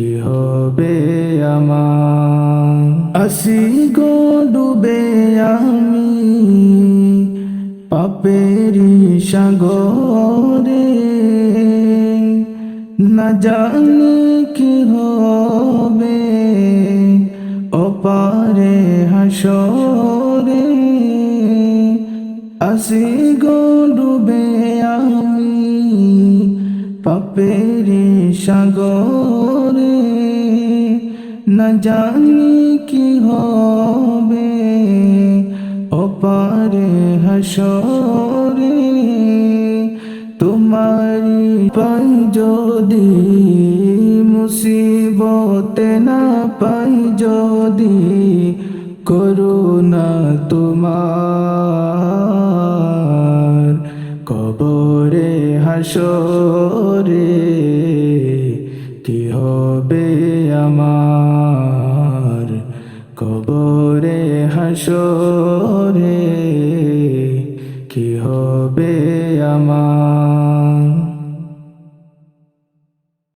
কি হবে আমার? আসি গো ডুবে আমি পাপেরি সাগরে। না জানি কি হবে অপারে হাসরে। আসি গো ডুবে আমি পাপেরি সাগরে না জানি কি হবে অপারে হাসরে তোমারি পাই যদি মুসিবতে না পাই যদি করুণা তোমার কবরে হাসরে হাসরে কি হবে আমার?